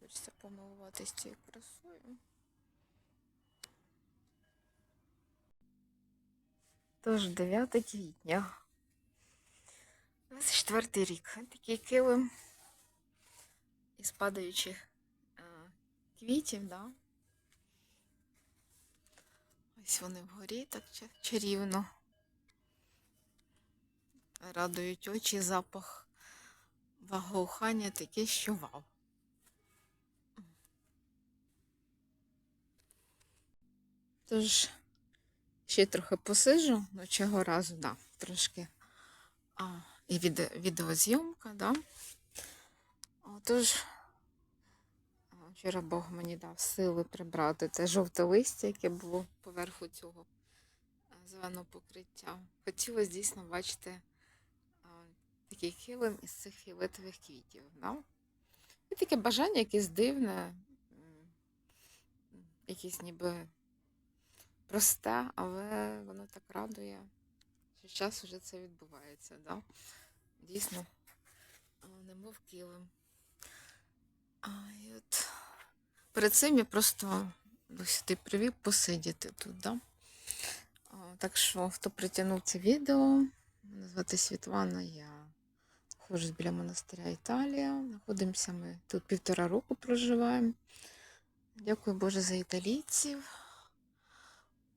хочеться помилуватися цією красою. Тож 9 квітня. 24 рік. Такий килим із падаючих е, квітів, да? Ось вони вгорі так чарівно. Радують очі, запах благоухання такий, що вау. Тож, ще трохи посиджу, ну чого разу, да, трошки. А, і відео, відеозйомка, да. Отож, вчора Бог мені дав сили прибрати те жовте листя, яке було поверху цього зеленого покриття. Хотілося дійсно бачити такий килим із цих фіолетових квітів. Да? І таке бажання якесь дивне, якесь ніби просте, але воно так радує, що час вже це відбувається. Да? Дійсно, немов килим. А, і от перед цим я просто сюди привів посидіти тут. Да? А, так що, хто притягнув це відео, мене звати Світлана, я ходжу біля монастиря Італія. Знаходимося ми тут півтора року проживаємо. Дякую Боже за італійців.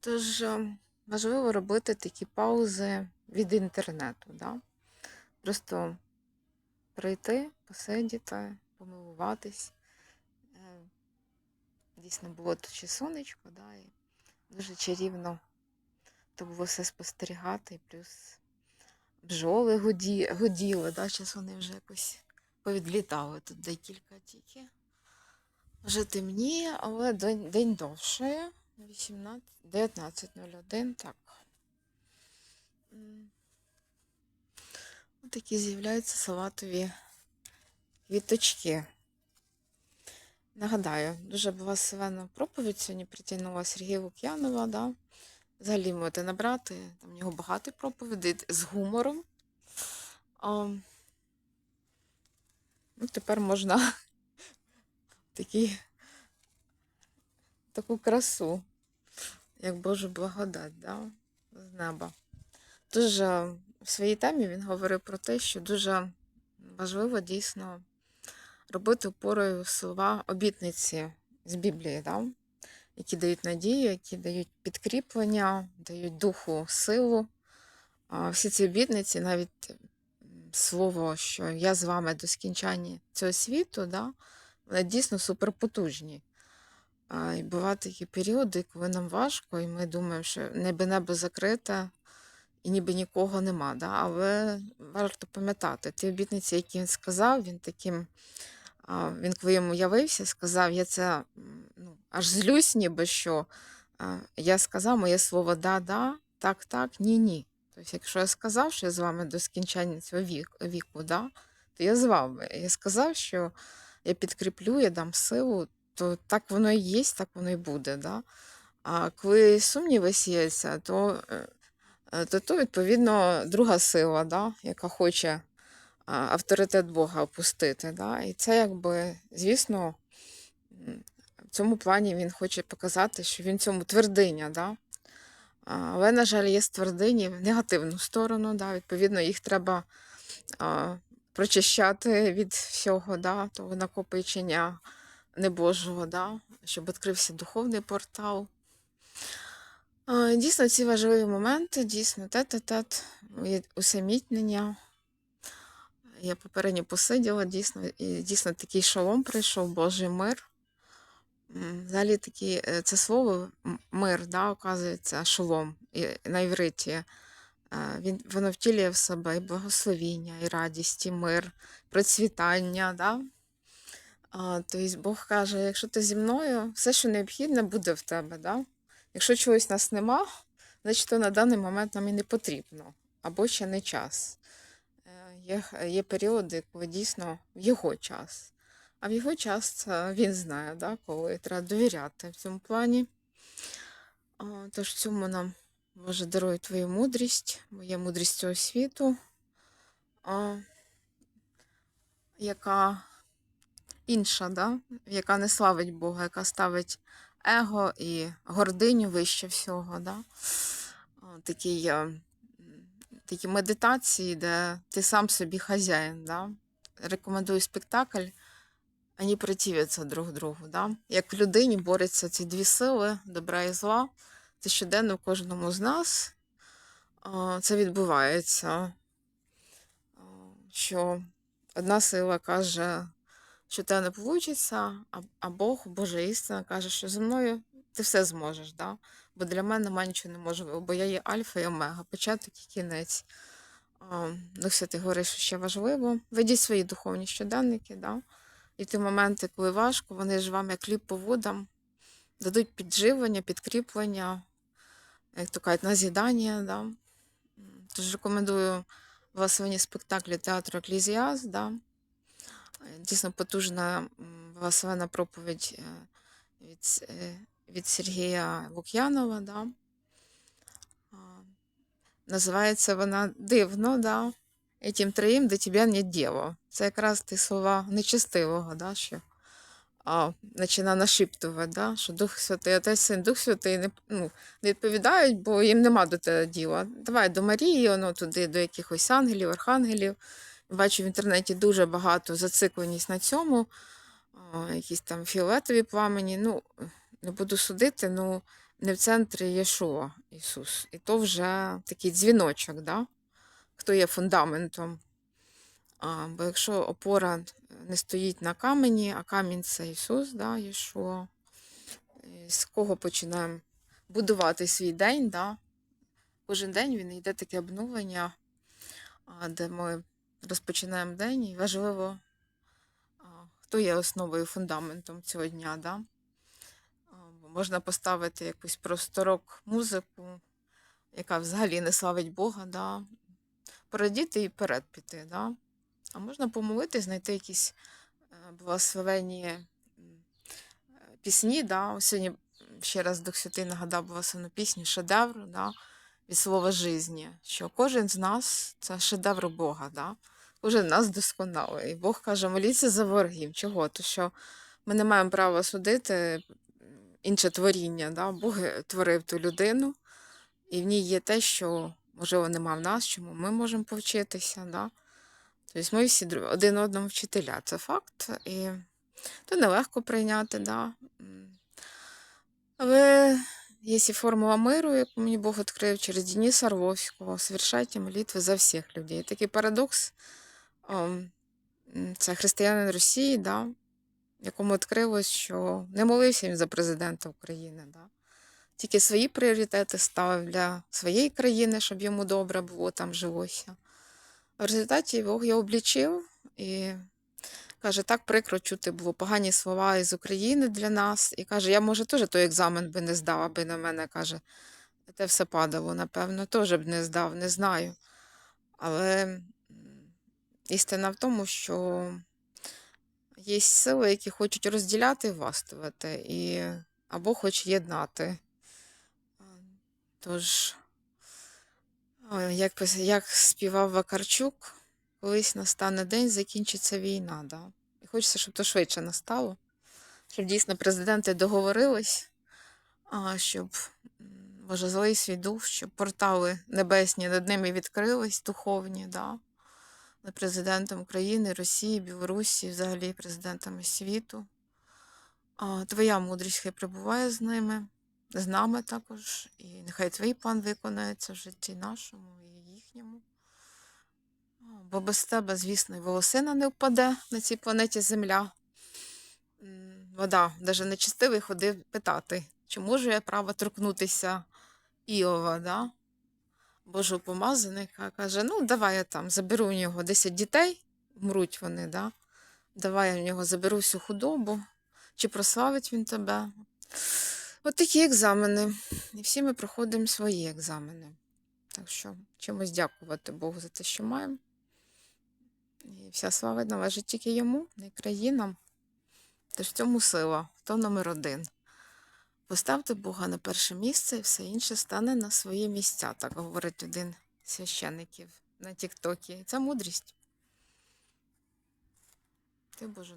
Тож е, важливо робити такі паузи від інтернету. Да? Просто прийти, посидіти, помилуватись. Е, Дійсно було тут сонечко, да, і дуже чарівно то було все спостерігати, і плюс бджоли гуді, гуділи, да, зараз вони вже якось повідлітали тут декілька тільки. Вже темніє, але день, день довше. 18, 19.01, так. Ось Такі з'являються салатові квіточки. Нагадаю, дуже була сивена проповідь сьогодні притягнула Сергія Лук'янова, да? Взагалі можете набрати, там в нього багато проповідей з гумором. А, ну, тепер можна такі, таку красу, як Божу благодать, да? з неба. Дуже в своїй темі він говорив про те, що дуже важливо дійсно робити опорою слова обітниці з Біблії, да? які дають надію, які дають підкріплення, дають духу силу. Всі ці обітниці, навіть слово, що я з вами до скінчання цього світу, да? вони дійсно суперпотужні. І бувають такі періоди, коли нам важко, і ми думаємо, що небо небо закрите, і ніби нікого нема. Да? Але варто пам'ятати, ті обітниці, які він сказав, він таким, а, він коли йому явився, сказав, я це ну, аж злюсь, ніби що я сказав моє слово да-да, так, так, ні-ні. Тобто, якщо я сказав, що я з вами до скінчання цього вік, віку, да, то я з вами. Я сказав, що я підкріплю, я дам силу, то так воно і є, так воно і буде. Да? А коли сумніви сіяться, то, е, е, то, то відповідно друга сила, да? яка хоче авторитет Бога опустити. Да? І це якби, звісно, в цьому плані він хоче показати, що він цьому твердиня. Да? Але, на жаль, є твердині в негативну сторону. Да? Відповідно, їх треба прочищати від всього, да? того накопичення небожого, да? щоб відкрився духовний портал. Дійсно, ці важливі моменти, дійсно, тет-тет, усамітнення. Я попередньо посиділа, дійсно, і дійсно такий шалом прийшов, Божий мир. Взагалі такі, е, це слово мир, да, оказується, шолом на івриті. Він, воно втілює в себе і благословіння, і радість, і мир, процвітання. Да? А, тобто Бог каже, якщо ти зі мною, все, що необхідне, буде в тебе. Да? Якщо чогось нас нема, значить то на даний момент нам і не потрібно, або ще не час. Е, Є, є періоди, коли дійсно в його час. А в його час він знає, да, коли треба довіряти в цьому плані. Тож цьому нам Боже дарує твою мудрість, моя мудрість цього світу, яка інша, да? яка не славить Бога, яка ставить его і гординю вище всього. Да? М, такі медитації, де ти сам собі хазяїн. Да? Рекомендую спектакль. Вони противляться друг другу. Да? Як в людині борються ці дві сили, добра і зла. Це щоденно в кожному з нас це відбувається. Що одна сила каже, що те не вийде, а, Бог, Божа істина, каже, що зі мною ти все зможеш. Да? Бо для мене немає нічого неможливого, бо я є альфа і омега, початок і кінець. А, Дух Святий говорить, що ще важливо. Ведіть свої духовні щоденники, да? і ті моменти, коли важко, вони ж вам як хліб по водам дадуть підживлення, підкріплення, як то кажуть, назідання. Да? Тож рекомендую благословені спектаклі театру Еклізіас. Да? Е, Дійсно потужна благословена проповідь е, від, е, від Сергія Лук'янова. Да? Називається вона дивно, да? Этим троїм до тебе не діло. Це якраз ті слова нечестивого, да? що а, починає нашіптувати, да? що Дух Святий, Отець Син, Дух Святий не, ну, не відповідають, бо їм нема до тебе діла. Давай до Марії, воно туди, до якихось ангелів, архангелів. Бачу в інтернеті дуже багато зацикленість на цьому, якісь там фіолетові пламені. Ну, не буду судити, ну не в центрі Єшуа Ісус. І то вже такий дзвіночок, да? хто є фундаментом. А, бо якщо опора не стоїть на камені, а камінь це Ісус, да, Єшуа, з кого починаємо будувати свій день, да? кожен день він йде таке обновлення, а, де ми розпочинаємо день, і важливо, хто є основою фундаментом цього дня. Да? Можна поставити якусь просторок музику, яка взагалі не славить Бога, да? порадіти і вперед піти. Да? А можна помолитись, знайти якісь е, благословенні е, пісні. Да? Сьогодні ще раз Дух Святий нагадав благословену пісню шедевр да? Від слова жизні, що кожен з нас це шедевр Бога. Да? Кожен з нас досконалий. І Бог каже, моліться за ворогів. Чого? То що ми не маємо права судити інше творіння. Да? Бог творив ту людину, і в ній є те, що, можливо, нема в нас, чому ми можемо повчитися. Да? Тобто ми всі один одному вчителя. Це факт. І то нелегко прийняти, да. Але і формула миру, яку мені Бог відкрив через Дениса Орловського. Совершайте молитви за всіх людей. Такий парадокс. Це християнин Росії, да, якому відкрилось, що не молився він за президента України. Да. Тільки свої пріоритети ставив для своєї країни, щоб йому добре було там жилося. В результаті Бог його облічив і каже, так прикро чути було погані слова із України для нас. І каже, я, може, теж той екзамен би не здав, аби на мене каже, те все падало, напевно, теж б не здав, не знаю. Але істина в тому, що є сили, які хочуть розділяти і властвувати, і або хоче єднати. Тож. Як, як співав Вакарчук, колись настане день, закінчиться війна. Да? І хочеться, щоб то швидше настало, щоб дійсно президенти договорились, а, щоб Боже, злий свій дух, щоб портали небесні над ними відкрились, духовні, да? над президентом України, Росії, Білорусі, взагалі президентами світу. А, твоя мудрість хай прибуває з ними, з нами також, і нехай твій план виконається в житті нашому Бо без тебе, звісно, і волосина не впаде на цій планеті Земля. Вода, навіть нечистивий ходив питати, чи можу я право торкнутися Іова, да? Божого помазаника, каже: ну, давай я там заберу у нього 10 дітей, вмруть вони, да? давай я в нього заберу всю худобу, чи прославить він тебе. От такі екзамени. І всі ми проходимо свої екзамени. Так що чимось дякувати Богу за те, що маємо. І вся слава належить тільки йому, не країнам. Тож в цьому сила, то номер один. Поставте Бога на перше місце, і все інше стане на свої місця, так говорить один з священиків на Тіктокі. Це мудрість. Ти Боже.